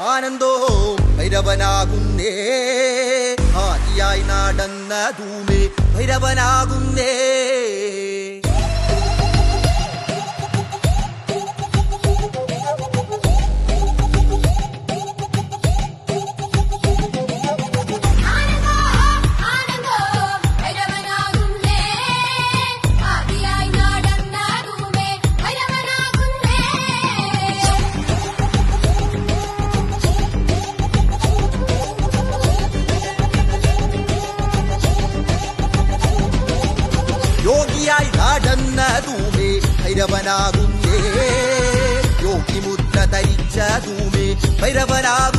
ആനന്ദോ ഭൈരവനാകുന്നേ. ആദിയായി ധൂമി ഭൈരവനാകുന്നേ. യോഗിയായി നടന്ന തൂമേ ഭൈരവനാകുന്നേ യോഗിമുദ്ര ധരിച്ച തൂമേ ഭൈരവനാകുന്നേ